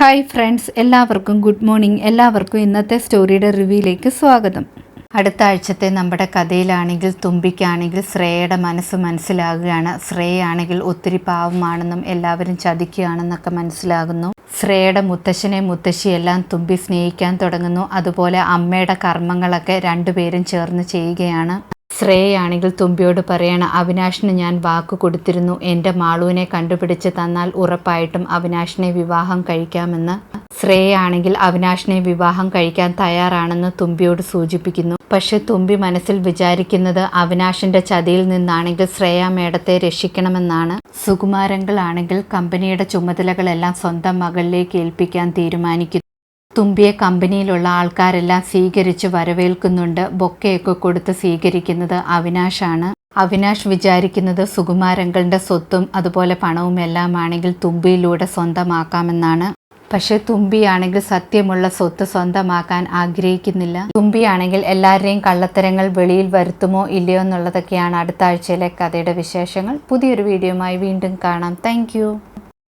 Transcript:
Hi friends എല്ലാവർക്കും good morning എല്ലാവർക്കും ഇന്നത്തെ സ്റ്റോറിയുടെ റിവ്യൂയിലേക്ക് സ്വാഗതം. അടുത്ത ആഴ്ചത്തെ നമ്മുടെ കഥയിലാണെങ്കിൽ തുമ്പിക്കാണെങ്കിൽ ശ്രേയയുടെ മനസ്സ് മനസ്സിലാകുകയാണ്. ശ്രേയാണെങ്കിൽ ഒത്തിരി പാവമാണെന്നും എല്ലാവരും ചതിക്കുകയാണെന്നൊക്കെ മനസ്സിലാകുന്നു. ശ്രേയയുടെ മുത്തശ്ശനെ മുത്തശ്ശിയെല്ലാം തുമ്പി സ്നേഹിക്കാൻ തുടങ്ങുന്നു. അതുപോലെ അമ്മയുടെ കർമ്മങ്ങളൊക്കെ രണ്ടുപേരും ചേർന്ന് ചെയ്യുകയാണ്. ശ്രേയാണെങ്കിൽ തുമ്പിയോട് പറയണ അവിനാഷിന് ഞാൻ വാക്ക് കൊടുത്തിരുന്നു. എന്റെ മാളുവിനെ കണ്ടുപിടിച്ച് തന്നാൽ ഉറപ്പായിട്ടും അവിനാഷിനെ വിവാഹം കഴിക്കാമെന്ന്. ശ്രേയാണെങ്കിൽ അവിനാഷിനെ വിവാഹം കഴിക്കാൻ തയ്യാറാണെന്ന് തുമ്പിയോട് സൂചിപ്പിക്കുന്നു. പക്ഷെ തുമ്പി മനസ്സിൽ വിചാരിക്കുന്നത് അവിനാഷിന്റെ ചതിയിൽ നിന്നാണെങ്കിൽ ശ്രേയ മേടത്തെ രക്ഷിക്കണമെന്നാണ്. സുകുമാരങ്ങളാണെങ്കിൽ കമ്പനിയുടെ ചുമതലകളെല്ലാം സ്വന്തം മകളിലേക്ക് ഏൽപ്പിക്കാൻ തീരുമാനിക്കുന്നു. തുമ്പിയെ കമ്പനിയിലുള്ള ആൾക്കാരെല്ലാം സ്വീകരിച്ച് വരവേൽക്കുന്നുണ്ട്. ബൊക്കയൊക്കെ കൊടുത്ത് സ്വീകരിക്കുന്നത് അവിനാഷാണ് അവിനാഷ് വിചാരിക്കുന്നത് സുകുമാരങ്ങളുടെ സ്വത്തും അതുപോലെ പണവും എല്ലാം ആണെങ്കിൽ തുമ്പിയിലൂടെ സ്വന്തമാക്കാമെന്നാണ്. പക്ഷെ തുമ്പിയാണെങ്കിൽ സത്യമുള്ള സ്വത്ത് സ്വന്തമാക്കാൻ ആഗ്രഹിക്കുന്നില്ല. തുമ്പിയാണെങ്കിൽ എല്ലാവരുടെയും കള്ളത്തരങ്ങൾ വെളിയിൽ വരുത്തുമോ ഇല്ലയോ എന്നുള്ളതൊക്കെയാണ് അടുത്ത ആഴ്ചയിലെ കഥയുടെ വിശേഷങ്ങൾ. പുതിയൊരു വീഡിയോയുമായി വീണ്ടും കാണാം. താങ്ക്